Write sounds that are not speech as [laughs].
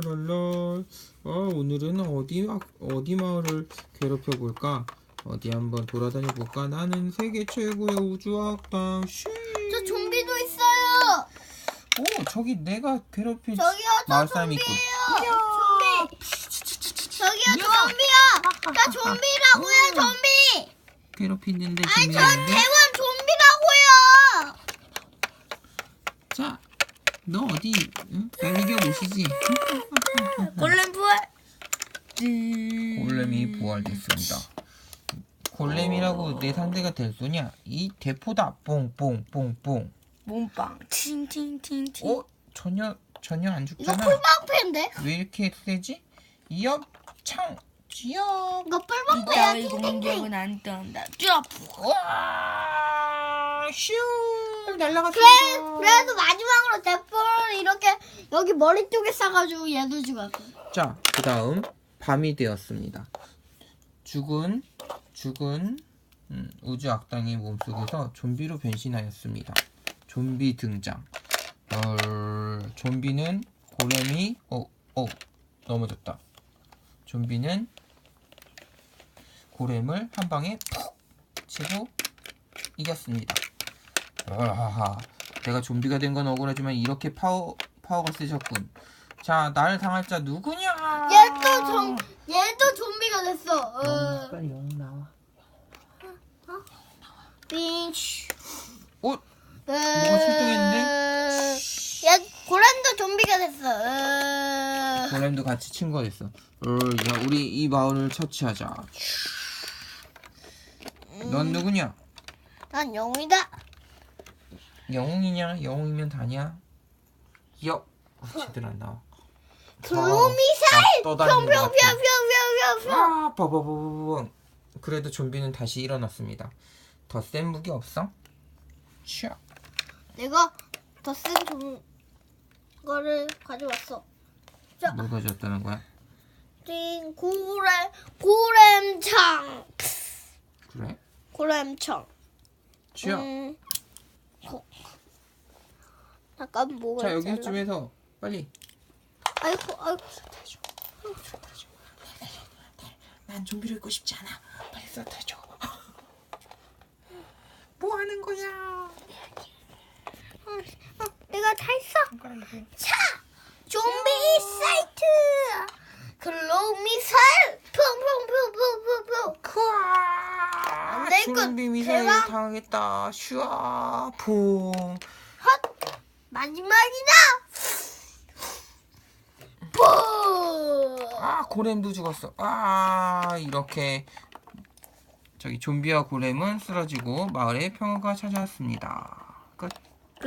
랄랄랄랄. 어, 오늘은 어디 막- 어디 마을을 괴롭혀 볼까? 어디 한번 돌아다녀 볼까? 나는 세계 최고의 우주학당. 슈. 저 좀비도 있어요. 오, 저기 내가 괴롭힌 저기요, 저 마을 사람이 있군. 좀비예요. 좀비. 저기요, 좀비야. 나 좀비라고요, 좀비. 괴롭히는데 아니, 전. 대원 좀비라고요. 자, 너 어디 응? 날 이겨 보시지. 골렘 부활. 골렘이 부활됐습니다. 골렘이라고 내 상대가 될 소냐? 이 대포다. 뽕뽕뽕뽕. 몸빵 팅팅팅팅 어? 전혀 전혀 안 이거 죽잖아. 풀방패인데? 왜 이렇게 세지? 이업 창 지역. 이거 이따위 팅팅팅. 공격은 안 뜬다 쫙 와! 슈! 그래, 날라갔습니다. 그래도 마지막으로 대포를 이렇게 여기 머리 쪽에 싸가지고 얘도 죽었어. 자, 그 다음 밤이 되었습니다. 죽은 죽은 음, 우주 악당의 몸속에서 좀비로 변신하였습니다. 좀비 등장. 어, 좀비는 고렘이 어, 어, 넘어졌다. 좀비는 고렘을 한 방에 푹 치고 이겼습니다. 아하하, 내가 좀비가 된 건 억울하지만 이렇게 파워 파워가 쓰셨군. 자, 날 당할 자 누구냐? 얘도 좀, 얘도 좀비가 됐어. 어. 빨리 영 나와 빙쉬. 어? 뭐가 출동했는데? 얘 고란도 좀비가 됐어. 어. 고렘도 같이 친구가 됐어. 어, 야, 우리 이 마을을 처치하자. 넌 누구냐? 난 영웅이다. 영웅이냐? 영웅이면 다냐? 여. 어, 제대로 안 나와. 글로미사일. 나 떠다니는 것 같아. 평평평평평평. 아, 버버버버버. 그래도 좀비는 다시 일어났습니다. 더 센 무기 없어? 차. 내가 더 센 좀 거를 가져왔어. 뭐가 졌다는 거야? 띵 고렘 고렘창 그래? 고렘창. 차. 음. 고- 잠깐 뭐가 자, 있잖아. 여기쯤에서 빨리. 아이고 아이고. 난 좀비로 있고 싶지 않아. 빨리 쏟아줘. [laughs] 뭐 하는 거야? 어, 내가 다 했어. 자, 좀비 사이트. 글로미사일. 퐁퐁퐁퐁퐁퐁. 크아! 내 것, 좀비 미사일 대박. 당하겠다. 슈아 퐁. 헛. 마지막이다. 퐁. 아 고렘도 죽었어. 아 이렇게 저기 좀비와 고렘은 쓰러지고 마을에 평화가 찾아왔습니다. 끝.